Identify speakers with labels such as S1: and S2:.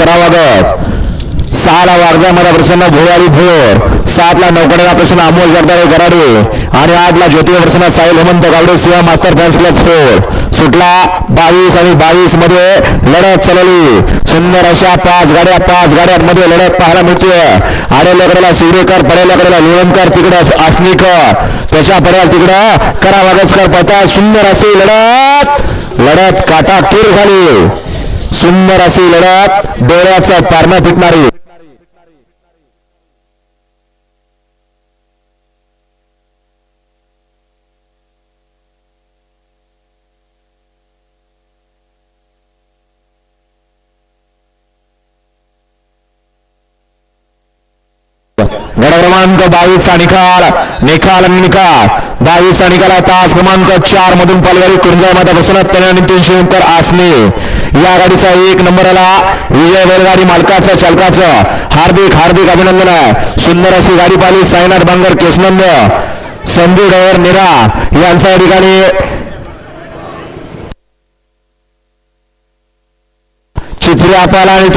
S1: करावागच सहाला वारजामध्ये प्रसन्न भोवारी भोर. सातला नौकड्याला प्रसन्न अमोल जगदाळे गराडे. आणि आठला Jyoti Prasanna Sahil Hemant Gawade Singh master fans club four. सुटला बावीस आणि बावीसमध्ये लढत चालवली सुंदर अशा पाच गाड्या पाच गाड्यांमध्ये लढत पाहायला मिळते सुरेकर सिवरेकर पडेल्याकडेला लोणकर तिकडं आसनीकर त्याच्या पर्याय तिकडं करा वागचकर पळता सुंदर अशी लढत लढत काटा कीर झाली. सुंदर अशी लढत डोळ्याचा पारणा फिटणारी. गड क्रमांक बावीसचा निकाल निकाल आणि निकाल. बावीसचा निकाल तास क्रमांक चार मधून पलवारी कुंजा माता बसवत आणि तीनशे नंतर आसने. या गाडीचा एक नंबर आला. विजय बैलगाडी मालकाचं चालकाचं. हार्दिक हार्दिक अभिनंदन. आहे सुंदर अशी गाडी पाहिली. साईनाथ बांगर केसनंद संजू ड्रायव्हर निरा यांच्या ठिकाणी चित्रे आपल्याला आणि